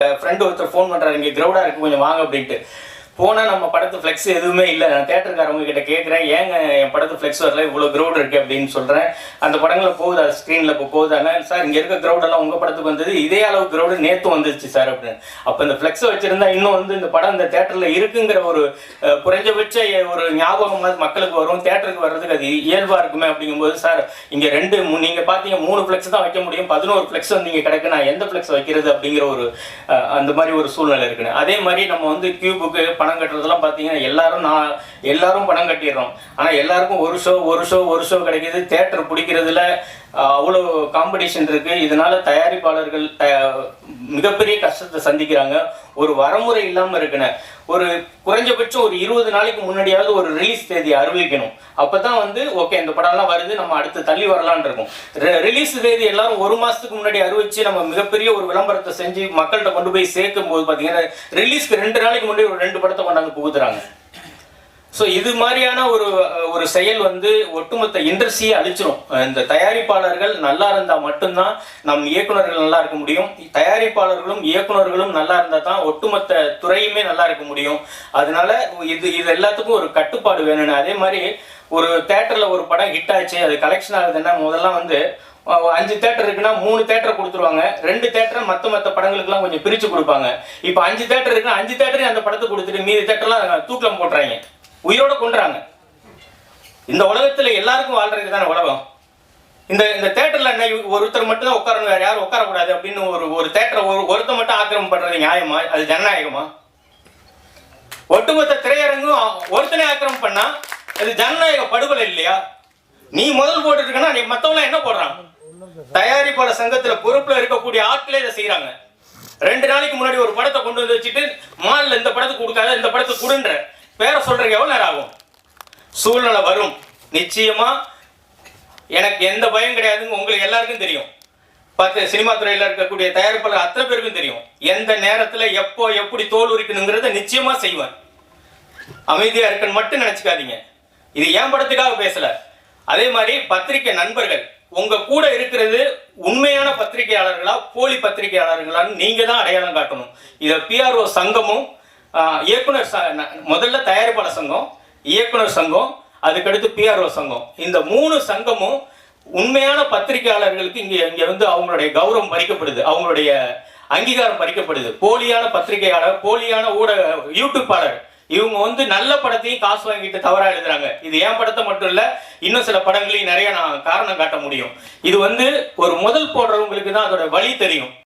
Friend ஒருத்தர் phone பண்ணுறாரு இங்கே க்ரௌடாக இருக்குது கொஞ்சம் வாங்க அப்படின்ட்டு. போனால் நம்ம படத்து ஃப்ளெக்ஸ் எதுவுமே இல்லை. நான் தேட்டருக்காரவங்க கிட்ட கேட்குறேன் ஏங்க என் படத்து ஃப்ளெக்ஸ் வரல இவ்வளோ க்ரௌட் இருக்குது அப்படின்னு சொல்கிறேன் அந்த படங்களில் போகுது? அது ஸ்க்ரீனில் இப்போ போகுது? சார் இங்கே இருக்க க்ரௌடெல்லாம் உங்கள் படத்துக்கு வந்தது இதே அளவு க்ரௌடு நேற்று வந்துருச்சு சார் அப்படின்னு. அப்போ இந்த ஃப்ளெக்ஸை வச்சுருந்தா இன்னும் வந்து இந்த படம் இந்த தேட்டரில் இருக்குங்கிற ஒரு குறைஞ்சபட்ச ஒரு ஞாபகம் மக்களுக்கு வரும். தேட்டருக்கு வர்றதுக்கு அது இயல்பாக இருக்குமே அப்படிங்கும்போது சார் இங்கே ரெண்டு மூ- நீங்கள் பார்த்தீங்க மூணு ஃப்ளெக்ஸ் தான் வைக்க முடியும். பதினோரு ஃப்ளெக்ஸ் வந்து இங்கே கிடக்கு. நான் எந்த ஃப்ளெக்ஸ் வைக்கிறது? அப்படிங்கிற ஒரு அந்த மாதிரி ஒரு சூழ்நிலை இருக்குன்னு. அதே மாதிரி நம்ம வந்து கியூபுக்கு பணம் கட்டுறதெல்லாம் பார்த்தீங்கன்னா எல்லாரும் நான் எல்லாரும் பணம் கட்டிடுறோம். ஆனால் எல்லாருக்கும் ஒரு ஷோ ஒரு ஷோ ஒரு ஷோ கிடைக்கிது. தேட்டர் பிடிக்கிறதுல அவ்வளோ காம்படிஷன் இருக்கு. இதனால தயாரிப்பாளர்கள் த- மிகப்பெரிய கஷ்டத்தை சந்திக்கிறாங்க. ஒரு வரமுறை இல்லாமல் இருக்குன்னு. ஒரு குறைஞ்சபட்சம் ஒரு இருபது நாளைக்கு முன்னாடியாவது ஒரு ரிலீஸ் தேதி அறிவிக்கணும். அப்பதான் வந்து ஓகே இந்த படம்லாம் வருது நம்ம அடுத்து தள்ளி வரலாம்னு இருக்கும். ரிலீஸ் தேதி எல்லாரும் ஒரு மாசத்துக்கு முன்னாடி அறிவிச்சு நம்ம மிகப்பெரிய ஒரு விளம்பரத்தை செஞ்சு மக்கள்கிட்ட கொண்டு போய் சேர்க்கும் போது பார்த்தீங்கன்னா ரிலீஸ்க்கு ரெண்டு நாளைக்கு முன்னாடி ஒரு ரெண்டு படம் படத்தை கொண்டாந்து புகுத்துறாங்க. ஸோ இது மாதிரியான ஒரு ஒரு செயல் வந்து ஒட்டுமொத்த இண்டஸ்ட்ரியை அழிச்சிரும். இந்த தயாரிப்பாளர்கள் நல்லா இருந்தால் மட்டும்தான் நம் இயக்குனர்கள் நல்லா இருக்க முடியும். தயாரிப்பாளர்களும் இயக்குனர்களும் நல்லா இருந்தால் தான் ஒட்டுமொத்த துறையுமே நல்லா இருக்க முடியும். அதனால இது இது எல்லாத்துக்கும் ஒரு கட்டுப்பாடு வேணும்னு. அதே மாதிரி ஒரு தேட்டரில் ஒரு படம் ஹிட் ஆச்சு அது கலெக்ஷன் ஆகுதுன்னா முதல்லாம் வந்து அஞ்சு தேட்டர் இருக்குன்னா மூணு தேட்டரை கொடுத்துருவாங்க. ரெண்டு தேட்டரை மற்ற மற்ற படங்களுக்குலாம் கொஞ்சம் பிரித்து கொடுப்பாங்க. இப்போ அஞ்சு தேட்டர் இருக்குன்னா அஞ்சு தேட்டரையும் அந்த படத்தை கொடுத்துட்டு மீதி தேட்டர்லாம் தூக்கம் போட்டுறாங்க. உயிரோட கொண்டுறாங்க இந்த உலகத்தில் எல்லாருக்கும் வாழ்றது தானே உலகம். இந்த இந்த தேட்டரில் என்ன ஒருத்தர் மட்டும் தான் உட்காரணும் வேறு யாரும் உட்காரக்கூடாது அப்படின்னு ஒரு ஒரு தேட்டரை ஒரு ஒருத்தர் மட்டும் ஆக்கிரமம் பண்ணுறது நியாயமா? அது ஜனநாயகமா? ஒட்டுமொத்த திரையரங்கும் அ- ஒருத்தனே ஆக்கிரமம் பண்ணால் அது ஜனநாயக படுகொலை இல்லையா? நீ முதல் போட்டு நீ மற்றவங்களாம் என்ன போடுறான் தயாரிப்பாளர் சங்கத்துல பொறுப்புல இருக்கக்கூடிய ஆட்களே இதை செய்யறாங்க ரெண்டு நாளைக்கு முன்னாடி ஒரு படத்தை கொண்டு வந்து வச்சுட்டு மால்ல இந்த படத்துக்கு கொடுக்காத இந்த படத்துக்கு கொடுன்ற பேரை சொல்றதுக்கு எவ்வளவு நேரம் ஆகும்? சூழ்நிலை வரும். நிச்சயமா எனக்கு எந்த பயம் கிடையாதுன்னு உங்களுக்கு எல்லாருக்கும் தெரியும். பார்த்து சினிமா துறையில இருக்கக்கூடிய தயாரிப்பாளர் அத்தனை பேருக்கும் தெரியும். எந்த நேரத்துல எப்போ எப்படி தோல் உரிக்கணுங்கிறத நிச்சயமா செய்வேன். அமைதியா இருக்குன்னு மட்டும் நினைச்சுக்காதீங்க. இது ஏன் படத்துக்காக பேசல? அதே மாதிரி பத்திரிக்கை நண்பர்கள் உங்க கூட இருக்கிறது உண்மையான பத்திரிகையாளர்களா போலி பத்திரிகையாளர்களான்னு நீங்க தான் அடையாளம் காட்டணும். இதை பிஆர்ஓ சங்கமும் இயக்குனர் ச- முதல்ல தயாரிப்பாளர் சங்கம் இயக்குனர் சங்கம் அதுக்கடுத்து பிஆர்ஓ சங்கம். இந்த மூணு சங்கமும் உண்மையான பத்திரிகையாளர்களுக்கு இங்கே இங்கே வந்து அவங்களுடைய கௌரவம் பறிக்கப்படுது அவங்களுடைய அங்கீகாரம் பறிக்கப்படுது. போலியான பத்திரிகையாளர் போலியான ஊடக யூடியூப்பாளர் இவங்க வந்து நல்ல படத்தையும் காசு வாங்கிட்டு தவறா எழுதுறாங்க. இது ஏன் படத்தை மட்டும் இல்ல இன்னும் சில படங்களையும் நிறைய நான் காரணம் காட்ட முடியும். இது வந்து ஒரு முதல் போடுறவங்களுக்கு தான் அதோட வழி தெரியும்.